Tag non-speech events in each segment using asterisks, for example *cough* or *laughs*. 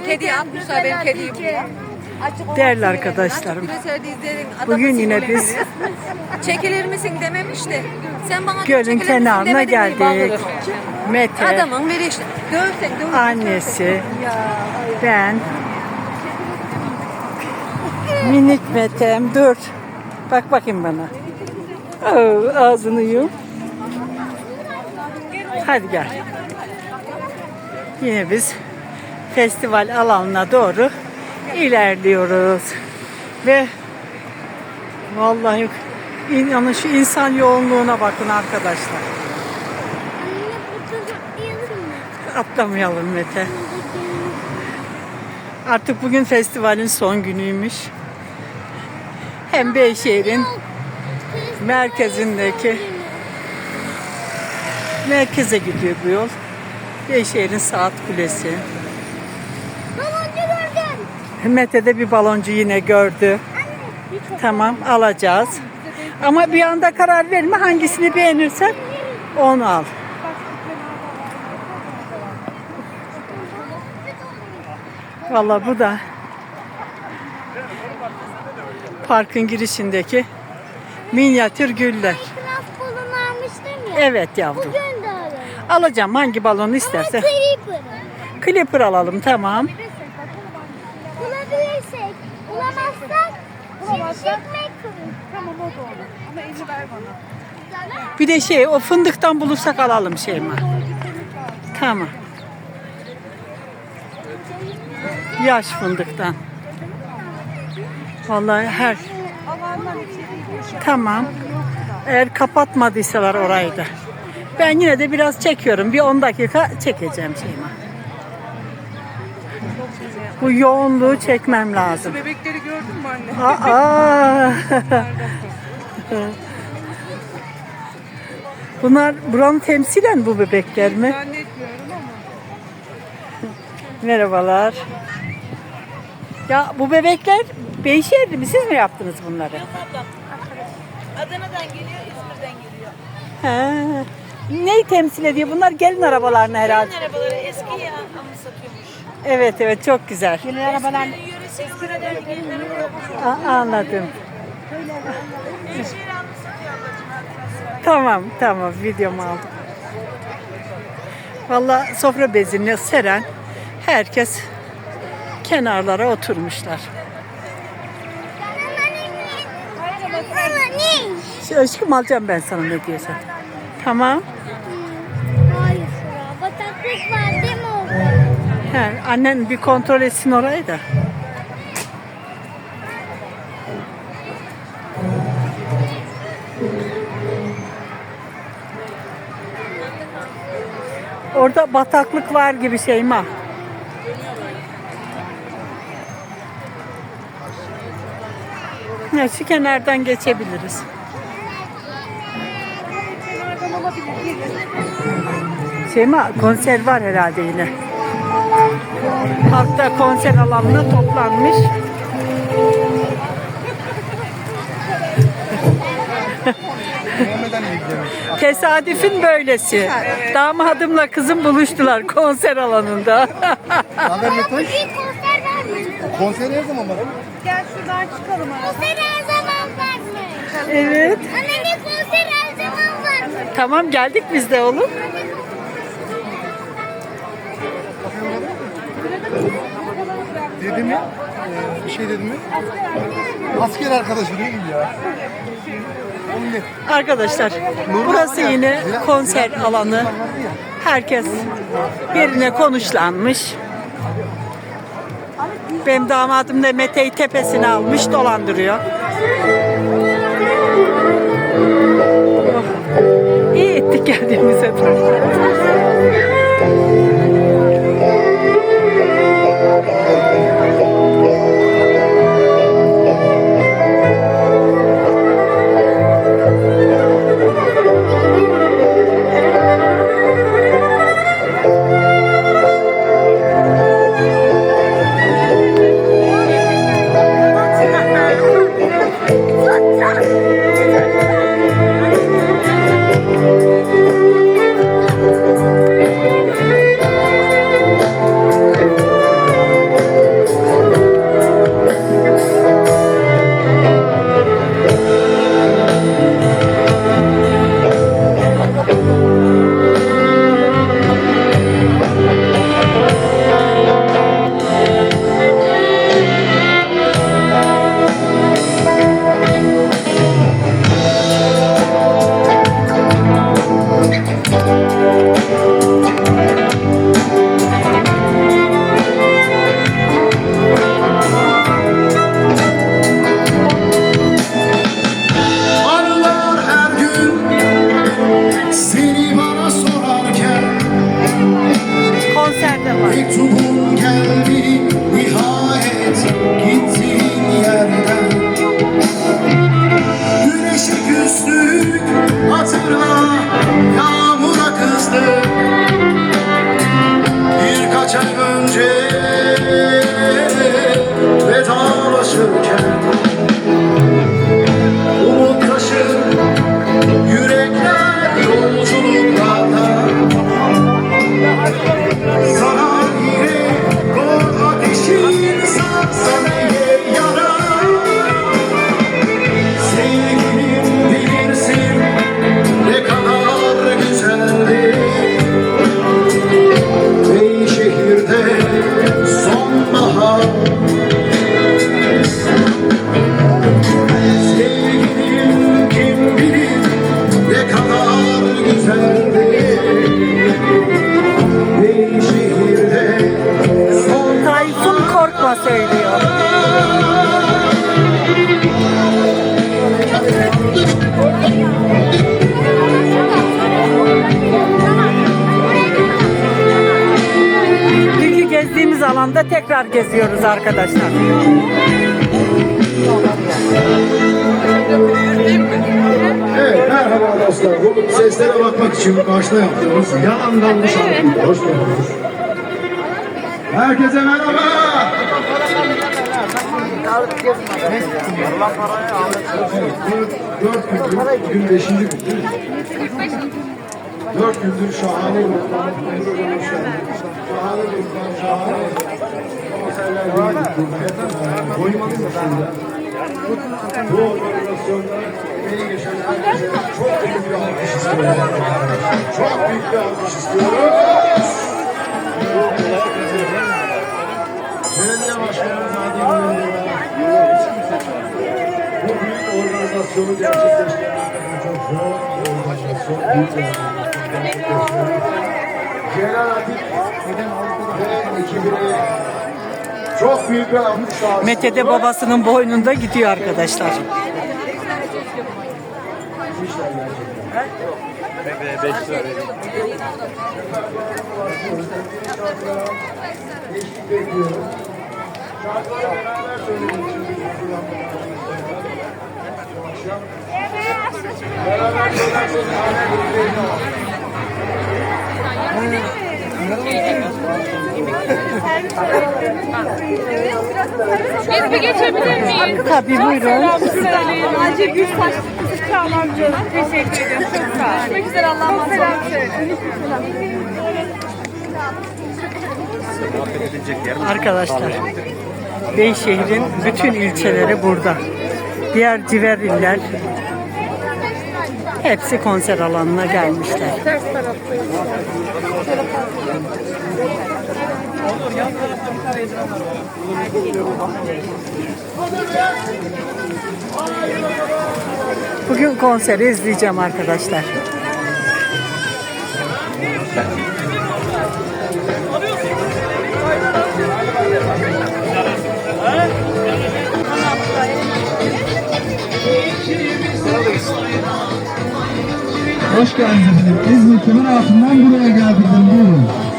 Kedi, kediyi atmışlar benim kediyi buraya. Açık Değerli arkadaşlarım, Bugün yine biz. Çekilir misin dememiş de. Sen bana Gölün kenarına geldik. Mete, Adamın bir işte. Dövsen dövsen. annesi, ben, *laughs* minik Mete'm dur. Bak bakayım bana. Oo, ağzını yum. Hadi gel. Yine biz festival alanına doğru ilerliyoruz. Ve vallahi inanın şu insan yoğunluğuna bakın arkadaşlar. Atlamayalım Mete. Artık bugün festivalin son günüymüş. Hem Beyşehir'in merkezindeki merkeze gidiyor bu yol. Beyşehir'in saat kulesi. Baloncu gördüm. Mete de bir baloncu yine gördü. Tamam alacağız. Ama bir anda karar verme hangisini beğenirsen onu al. Vallahi bu da parkın girişindeki minyatür güller. Evet yavrum. Bugün de alalım. Alacağım hangi balonu isterse. Creeper'ı. Clipper alalım tamam. Şimşek McQueen. Tamam o da olur. Ama elini ver bana. Bir de şey o fındıktan bulursak alalım Şeyma. Tamam. Yaş fındıktan. Vallahi her tamam. Eğer kapatmadıysalar orayı da. Ben yine de biraz çekiyorum. Bir 10 dakika çekeceğim Şeyma. Bu yoğunluğu çekmem lazım. Bebekleri gördün mü anne? Aa. *laughs* Bunlar buranın temsilen bu bebekler mi? Zannetmiyorum ama. Merhabalar. Ya bu bebekler Beyşehirli mi? Siz mi yaptınız bunları? Adana'dan geliyor, İzmir'den geliyor. He. Neyi temsil ediyor? Bunlar gelin arabalarına herhalde. Arabaları eski ya ama satıyormuş. Evet evet çok güzel. Gelin arabalar A- anladım. Tamam tamam videomu aldım. Valla sofra bezini seren herkes kenarlara oturmuşlar. Şey, Aşkım alacağım ben sana ne diyorsan. Tamam. Hayır sıra. Bataklık var değil mi orada? He, annen bir kontrol etsin orayı da. Orada bataklık var gibi Şeyma. Ya şu kenardan geçebiliriz. Şeyma konser var herhalde yine. Halkta konser alanına toplanmış. *laughs* Tesadüfün böylesi. Damadımla kızım buluştular konser alanında. Haber Metoş? Konser var mı? Konser her zaman var. Gel şuradan çıkalım. Konser her zaman var mı? evet. Anne ne konser her zaman var mı? Tamam geldik biz de oğlum. Dedi mi? Ee, bir şey dedi mi? Asker arkadaşı değil ya? Arkadaşlar burası yine konser alanı. Herkes birine konuşlanmış. Benim damadım da Mete'yi tepesine almış dolandırıyor. Oh, İyi ettik geldiğimize. Vai, tudo tekrar geziyoruz arkadaşlar. Evet merhaba dostlar. Bu seslere bakmak için başta yaptığımız yalandan şarkıyla hoş geldiniz. Herkese merhaba. Dört, dört gündür, bugün beşinci gün değil mi? Dört gündür şahane geldiniz. Şahane gruplar, şahane dinledik burada. Doymanın dışında bu organizasyonda beni geçen herkese çok büyük bir alkış istiyorum. Çok büyük bir alkış istiyorum. Belediye Başkanımız Adil bu büyük organizasyonu gerçekleştiren çok zor bir organizasyon, büyük bir organizasyon Celal Atik ve ekibine çok büyük bir. Mete de babasının boynunda gidiyor arkadaşlar. Söylemek için bir akşam. Beraber Biz bir geçebilir miyiz? Tabii buyurun. Acil gül saçlı kızı Çağlancı. Teşekkür ederim. Çok sağ olun. Görüşmek üzere Allah'a emanet olun. Arkadaşlar Beyşehir'in bütün ilçeleri burada. Diğer civer iller hepsi konser alanına gelmişler. Bugün konseri izleyeceğim arkadaşlar. Hoş geldiniz. İzmir Kemeraltı'ndan buraya geldik. Buyurun.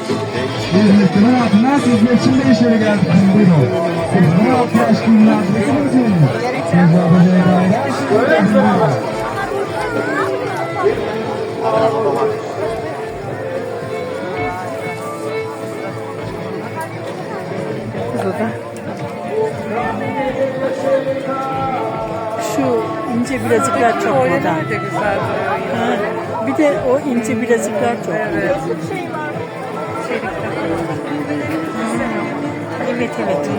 İzmir Kemeraltı'ndan sizler için de içeri geldik. Buyurun. Siz 16 yaş günler adresiniz mi? Siz dair. Burada. Şu ince bilezikler çok moda. Bir de o ince bilezikler çok. Evet. Evet evet.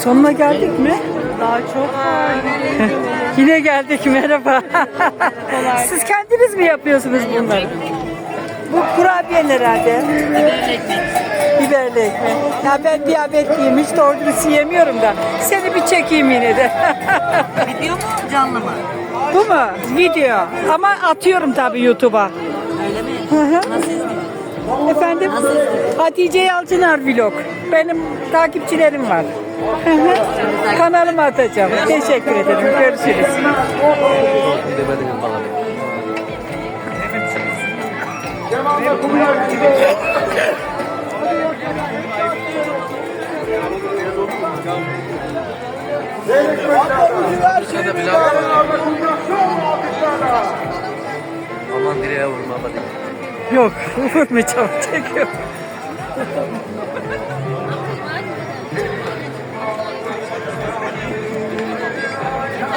Sonuna geldik mi? Daha çok *laughs* Yine geldik merhaba. Siz kendiniz mi yapıyorsunuz bunları? Bu kurabiye herhalde. Biberli ekmek. Ya ben diyabetliyim hiç doğru dürüst yiyemiyorum da. Seni bir çekeyim yine de. *laughs* Video mu canlı mı? Bu mu? Video. Ama atıyorum tabii YouTube'a. Öyle mi? Hı hı. Nasıl izliyorsun? Efendim? Hatice Yalçınar vlog. Benim takipçilerim var. Hı *laughs* hı. Kanalıma atacağım. Teşekkür ederim. Görüşürüz. Aman direğe vurma hadi. Yok. Vurmayacağım. Çekiyorum.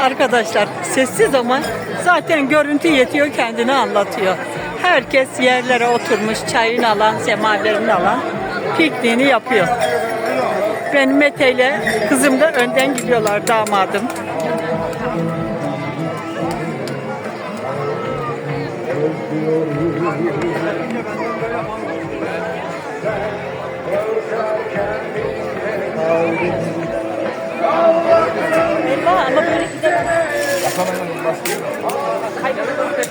Arkadaşlar sessiz ama zaten görüntü yetiyor kendini anlatıyor. Herkes yerlere oturmuş çayını alan, semerlerini alan pikniğini yapıyor. Ben Mete ile kızım da önden gidiyorlar damadım. Eyvah ama böyle gidemez. Ya bir sen var. Bak elleri böyle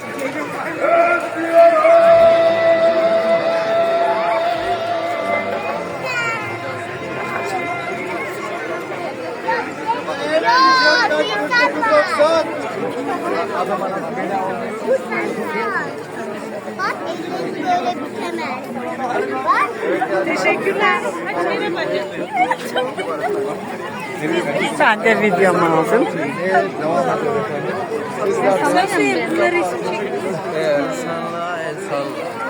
bükemez. Teşekkürler. Ben de videomu aldım. Nasıl bunları isim çekiyor? El salla el salla.